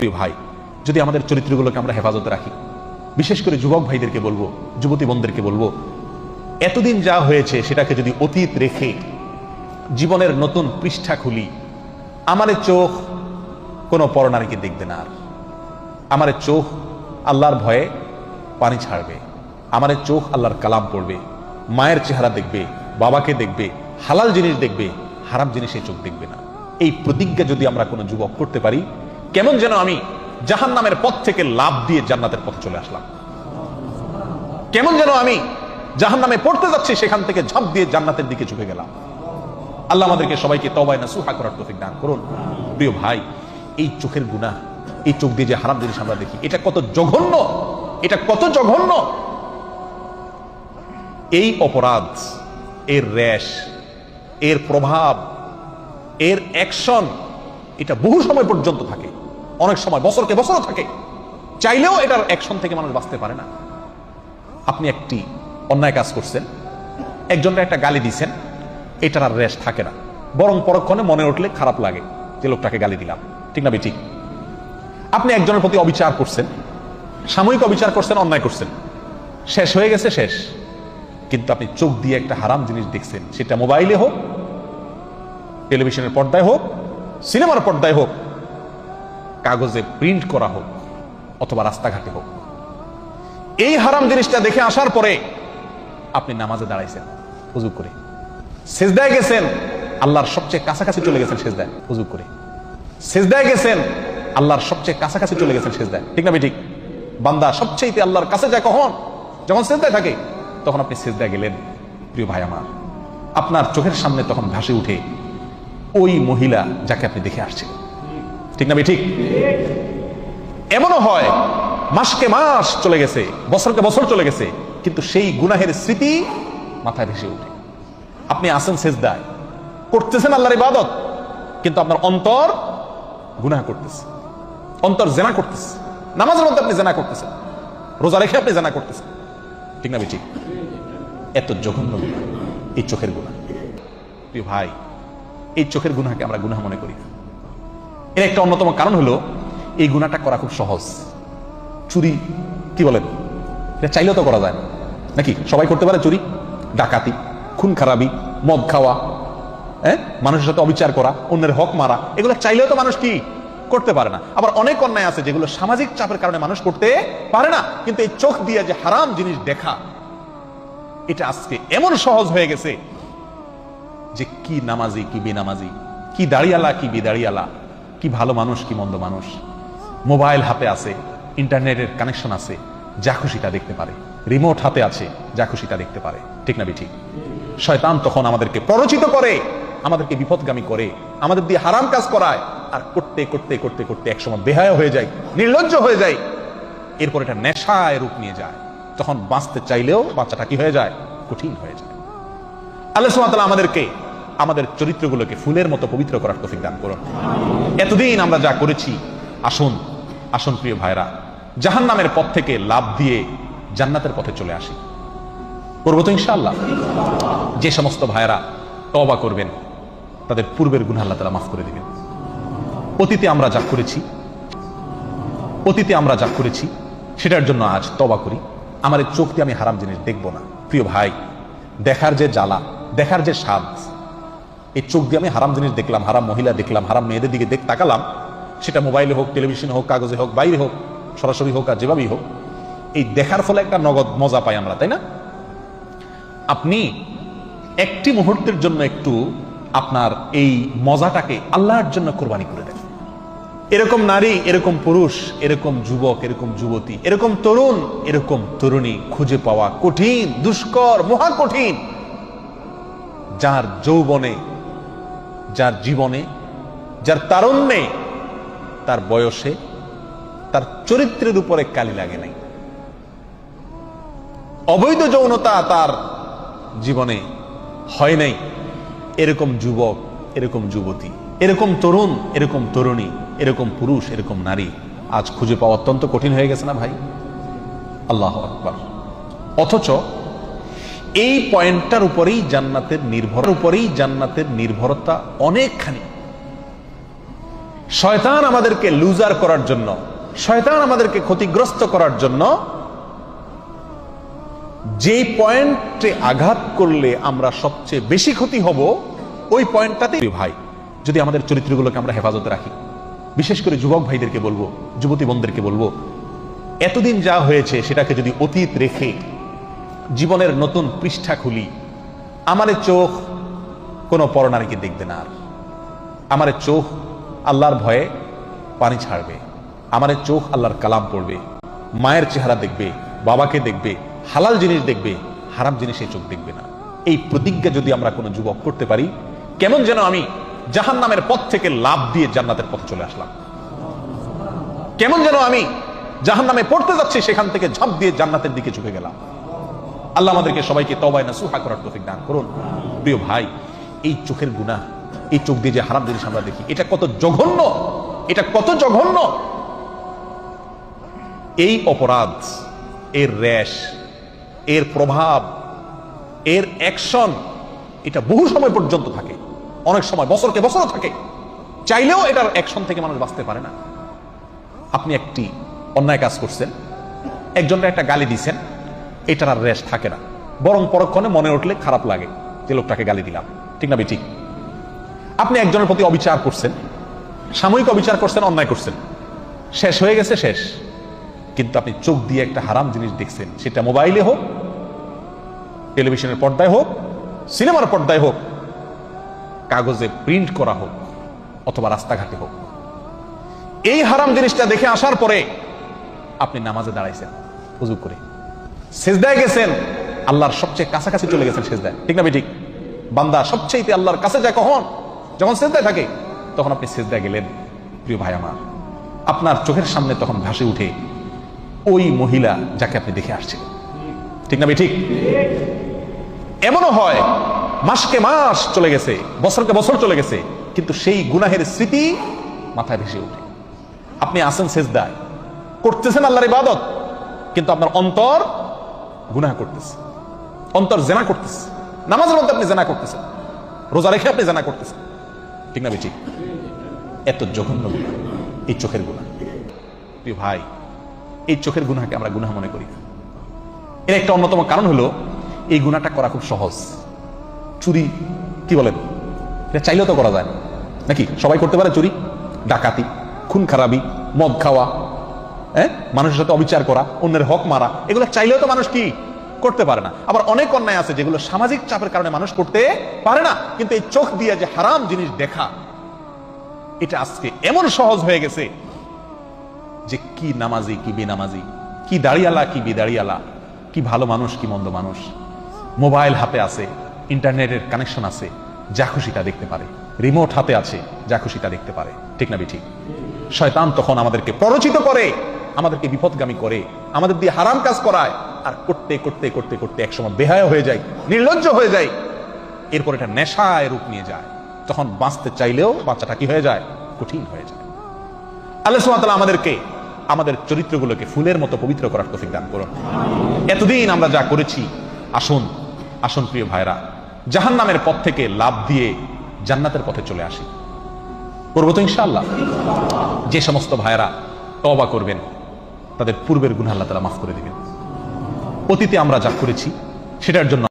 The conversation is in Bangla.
প্রিয় ভাই, যদি আমাদের চরিত্রগুলোকে আমরা হেফাজতে রাখি, বিশেষ করে যুবক ভাইদেরকে বলব, যুবতী বোনদেরকে বলব, এতদিন যা হয়েছে সেটাকে যদি অতীত রেখে জীবনের নতুন পৃষ্ঠা খুলি আমার চোখ কোনো পরনারীকে দেখবে না আর। আমার চোখ আল্লাহর ভয়ে পানি ছাড়বে। আমার চোখ আল্লাহর কালাম পড়বে। মায়ের চেহারা দেখবে, বাবাকে দেখবে, হালাল জিনিস দেখবে, হারাম জিনিসে চোখ দেখবে না। এই প্রতিজ্ঞা যদি আমরা কোনো যুবক করতে পারি কেমন যেন আমি জাহান নামের পথ থেকে লাভ দিয়ে জান্নাতের পথে চলে আসলাম। কেমন যেন আমি জাহান নামে পড়তে যাচ্ছি, সেখান থেকে ঝাঁপ দিয়ে জান্নাতের দিকে ঝুঁকে গেলাম। আল্লাহ আমাদেরকে সবাইকে তবায় না সুহা করার তৌফিক দান করুন। প্রিয় ভাই, এই চোখের গুনাহ এই চোখ দিয়ে যে হারাম জিনিস আমরা দেখি, এটা কত জঘন্য, এটা কত জঘন্য। এই অপরাধ, এর র্যাশ, এর প্রভাব, এর অ্যাকশন, এটা বহু সময় পর্যন্ত থাকে। অনেক সময় বছরকে বছরও থাকে। চাইলেও এটার অ্যাকশন থেকে মানুষ বাঁচতে পারে না। আপনি একটি অন্যায় কাজ করছেন একজনের একটা গালি দিছেন, এটার আর রেশ থাকে না। বরং পরক্ষণে মনে উঠলে খারাপ লাগে যে লোকটাকে গালি দিলাম। ঠিক না বেঠিক? আপনি একজনের প্রতি অবিচার করছেন, সাময়িক অবিচার করছেন, অন্যায় করছেন। শেষ হয়ে গেছে, শেষ। কিন্তু আপনি চোখ দিয়ে একটা হারাম জিনিস দেখছেন। সেটা মোবাইলে হোক, টেলিভিশনের পর্দায় হোক, সিনেমার পর্দায় হোক কাগজে প্রিন্ট করা হোক অথবা রাস্তাঘাটে হোক। এই হারাম জিনিসটা দেখে আসার পরে আপনি নামাজে দাঁড়াইছেন, উজু করে। সেজদায় গেছেন, আল্লাহর সবচেয়ে কাছাকাছি চলে গেছেন সেজদায়, উজু করে। সেজদায় গেছেন, আল্লাহর সবচেয়ে কাছাকাছি চলে গেছেন সেজদায়। ঠিক না ঠিক বান্দা সবচেয়ে আল্লাহর কাছে যায় কখন? যখন সেজদায় থাকে, তখন আপনি সেজদায় গেলেন, প্রিয় ভাই আমার। আপনার চোখের সামনে তখন ভাসে উঠে ওই মহিলা যাকে আপনি দেখে আসছেন ঠিক না ঠিক? এমনও হয়, মাসকে মাস চলে গেছে, বছরকে বছর চলে গেছে, কিন্তু সেই গুনাহের স্মৃতি মাথায় ভেসে ওঠে। আপনি আসেন সেজদায়, করতেছেন আল্লাহর ইবাদত, কিন্তু আপনার অন্তর গুনাহ করতেছে, অন্তর জেনা করতেছে, নামাজের মধ্যে আপনি জেনা করতেছেন, রোজা রেখে আপনি জেনা করতেছেন। ঠিক না ঠিক? এত জঘন্য গুণা এই চোখের গুণা প্রিয় ভাই, এই চোখের গুনাকে আমরা গুনাহ মনে করি না। এর একটা অন্যতম কারণ হলো, এই গুণাটা করা খুব সহজ। চুরি, কি বলেন? এটা চাইলেও তো করা যায় না। নাকি? সবাই করতে পারে চুরি? ডাকাতি, খুন খারাপি, মদ খাওয়া হ্যাঁ? মানুষের সাথে অবিচার করা, অন্যের হক মারা, এগুলো চাইলেও তো মানুষ কি? করতে পারে না। আবার অনেক অন্যায় আছে যেগুলো সামাজিক চাপের কারণে মানুষ করতে পারে না, কিন্তু এই চোখ দিয়ে যে হারাম জিনিস দেখা, এটা আজকে এমন সহজ হয়ে গেছে যে কি নামাজি, কি বেনামাজি, কি দাঁড়িয়ালা, কি বেদাড়িয়ালা কি ভালো মানুষ, কি মন্দ মানুষ। মোবাইল হাতে আছে, ইন্টারনেটের কানেকশন আছে, যা খুশি তা দেখতে পারে। রিমোট হাতে আছে, যা খুশি তা দেখতে পারে। ঠিক না ঠিক শয়তান তখন আমাদেরকে প্ররোচিত করে, আমাদেরকে বিপদগামী করে, আমাদের দিয়ে হারাম কাজ করায়, আর করতে করতে করতে করতে একসময় বেহায় হয়ে যায়, নির্লজ্জ হয়ে যায়। এরপর এটা নেশায় রূপ নিয়ে যায়। তখন বাঁচতে চাইলেও বাচ্চাটা কি হয়ে যায়? কঠিন হয়ে যায়। আল্লাহ আমাদেরকে আমাদের চরিত্রগুলোকে ফুলের মতো পবিত্র করার তৌফিক দান করুন। এতদিন আমরা যা করেছি, আসুন আসুন প্রিয় ভাইরা জাহান নামের পথ থেকে লাভ দিয়ে জান্নাতের পথে চলে আসি। করব তো ইনশাআল্লাহ। যে সমস্ত ভাইরা তবা করবেন, তাদের পূর্বের গুণ আল্লাহ তালা মাফ করে দেবেন। অতীতে আমরা যা করেছি, অতীতে আমরা যা করেছি, সেটার জন্য আজ তবা করি। আমার চোখ দিয়ে আমি হারাম জিনিস দেখব না। প্রিয় ভাই, দেখার যে জ্বালা, দেখার যে স্বাদ এই চোখ দিয়ে আমি হারাম জিনিস দেখলাম, হারাম মহিলা দেখলাম, হারাম মেয়েদের দিকে দেখ তাকালাম। সেটা মোবাইলে হোক টেলিভিশনে হোক, কাগজে হোক, বাইরে হোক, সরাসরি হোক আর যেভাবেই হোক, এই দেখার ফলে একটা নগদ মজা পাই আমরা, তাই না? আপনি একটি মুহূর্তের জন্য একটু আপনার এই মজাটাকে আল্লাহর জন্য কোরবানি করে দেন। এরকম নারী, এরকম পুরুষ, এরকম যুবক, এরকম যুবতী, এরকম তরুণ, এরকম তরুণী খুঁজে পাওয়া কঠিন, দুষ্কর, মহা কঠিন, যার যৌবনে যার জীবনে, যার তারুণ্যে, তার বয়সে, তার চরিত্রের উপরে কালি লাগে নাই। অবৈধ যৌনতা তার জীবনে হয় নাই। এরকম যুবক, এরকম যুবতী, এরকম তরুণ, এরকম তরুণী, এরকম পুরুষ, এরকম নারী, আজ খুঁজে পাওয়া অত্যন্ত কঠিন হয়ে গেছে না ভাই? আল্লাহ আকবার। অথচ এই পয়েন্টটার উপরেই জান্নাতের নির্ভর উপরেই জান্নাতের নির্ভরতা অনেকখানি। শয়তান আমাদেরকে লুজার করার জন্য, শয়তান আমাদেরকে ক্ষতিগ্রস্ত করার জন্য যেই পয়েন্টে আঘাত করলে আমরা সবচেয়ে বেশি ক্ষতি হব, ওই পয়েন্টটাতে ভাই, যদি আমাদের চরিত্রগুলোকে আমরা হেফাজতে রাখি। বিশেষ করে যুবক ভাইদেরকে বলব, যুবতী বোনদেরকে বলব, এতদিন যা হয়েছে সেটাকে যদি অতীত রেখে জীবনের নতুন পৃষ্ঠা খুলি। আমাদের চোখ কোনো পরনারীকে দেখবে না আর। আমার চোখ আল্লাহর ভয়ে পানি ছাড়বে। আমার চোখ আল্লাহর কালাম পড়বে। মায়ের চেহারা দেখবে, বাবাকে দেখবে, হালাল জিনিস দেখবে, হারাম জিনিসে চোখ দেখবে না। এই প্রতিজ্ঞা যদি আমরা কোনো যুবক করতে পারি, কেমন যেন আমি জাহান নামের পথ থেকে লাভ দিয়ে জান্নাতের পথে চলে আসলাম। কেমন যেন আমি জাহান নামে পড়তে যাচ্ছি, সেখান থেকে ঝাঁপ দিয়ে জান্নাতের দিকে ঝুঁকে গেলাম। আল্লাহ আমাদেরকে সবাইকে তবায় না সুহা করার তৌফিক দান করুন। প্রিয় ভাই, এই চোখের গুণা এই চোখ দিয়ে যে হারাম জিনিস আমরা দেখি, এটা কত জঘন্য, এটা কত জঘন্য। এই অপরাধ, এর র্যাশ, এর প্রভাব, এর অ্যাকশন এটা বহু সময় পর্যন্ত থাকে। অনেক সময় বছরকে বছরও থাকে। চাইলেও এটার অ্যাকশন থেকে মানুষ বাঁচতে পারে না। আপনি একটি অন্যায় কাজ করছেন একজনের একটা গালি দিছেন এটার আর রেশ থাকে না। বরং পরক্ষণে মনে উঠলে খারাপ লাগে যে লোকটাকে গালি দিলাম। ঠিক না ঠিক আপনি একজনের প্রতি অবিচার করছেন, সাময়িক অবিচার করছেন, অন্যায় করছেন। শেষ হয়ে গেছে, শেষ। কিন্তু আপনি চোখ দিয়ে একটা হারাম জিনিস দেখছেন। সেটা মোবাইলে হোক, টেলিভিশনের পর্দায় হোক, সিনেমার পর্দায় হোক, কাগজে প্রিন্ট করা হোক, অথবা রাস্তাঘাটে হোক। এই হারাম জিনিসটা দেখে আসার পরে আপনি নামাজে দাঁড়াইছেন। হুজু করে। সেজদায় গেছেন, আল্লাহর সবচেয়ে কাছাকাছি চলে গেছেন সেজদায়। ঠিক না ঠিক বান্দা সবচেয়ে আল্লাহর কাছে যায় কখন? যখন সেজদায় থাকে, তখন আপনি সেজদায় গেলেন, প্রিয় ভাই আমার। আপনার চোখের সামনে তখন ভাসে উঠে ওই মহিলা যাকে আপনি দেখে আসছেন। ঠিক না ঠিক এমনও হয়, মাসকে মাস চলে গেছে, বছরকে বছর চলে গেছে, কিন্তু সেই গুনাহের স্মৃতি মাথায় ভেসে ওঠে আপনি আসেন সেজদায়, করতেছেন আল্লাহর ইবাদত, কিন্তু আপনার অন্তর গুনাহ করতেছে। অন্তর জেনা করতেছে। নামাজের মধ্যে আপনি জেনা করতেছেন। রোজা রেখে আপনি জেনা করতেছেন। ঠিক না বেটি? এত জঘন্য গুণা এই চোখের গুণা প্রিয় ভাই, এই চোখের গুণাকে আমরা গুনাহ মনে করি। এর একটা অন্যতম কারণ হলো, এই গুণাটা করা খুব সহজ। চুরি, কি বলেন এটা চাইলেও তো করা যায় নাকি? সবাই করতে পারে চুরি? ডাকাতি, খুন খারাপি, মদ খাওয়া হ্যাঁ? মানুষের সাথে অবিচার করা, অন্যের হক মারা, এগুলো চাইলেও তো মানুষ কি করতে পারে না। আবার অনেক অন্যায় আছে যেগুলো সামাজিক চাপের কারণে মানুষ করতে পারে না। কিন্তু এই চোখ দিয়ে যে হারাম জিনিস দেখা, এটা আজকে এমন সহজ হয়ে গেছে যে কি নামাজি, কি বেনামাজি, কি দাঁড়িয়ালা, কি বেদাড়িয়ালা, কি ভালো মানুষ, কি মন্দ মানুষ। মোবাইল হাতে আছে, ইন্টারনেটের কানেকশন আছে, যা খুশি তা দেখতে পারে। রিমোট হাতে আছে, যা খুশি তা দেখতে পারে। ঠিক না বি ঠিক শয়তান তখন আমাদেরকে প্ররোচিত করে। আমাদেরকে বিপদগামী করে, আমাদের দিয়ে হারাম কাজ করায়। আর করতে করতে করতে করতে একসময় বেহায় হয়ে যায়, নির্লজ্জ হয়ে যায়। এরপর এটা নেশায় রূপ নিয়ে যায়। তখন বাঁচতে চাইলেও বাচ্চাটা কি হয়ে যায়? কঠিন হয়ে যায়। আল্লাহ সুবহানাহু আমাদেরকে আমাদের চরিত্রগুলোকে ফুলের মতো পবিত্র করার দান করুন। এতদিন আমরা যা করেছি, আসুন আসুন প্রিয় ভাইরা জাহান নামের পথ থেকে লাভ দিয়ে জান্নাতের পথে চলে আসি। করব তো ইনশাআল্লাহ। যে সমস্ত ভাইরা তবা করবেন তাদের পূর্বের গুণ আল্লাহ তালা মাফ করে দেবেন। অতীতে আমরা যা করেছি সেটার জন্য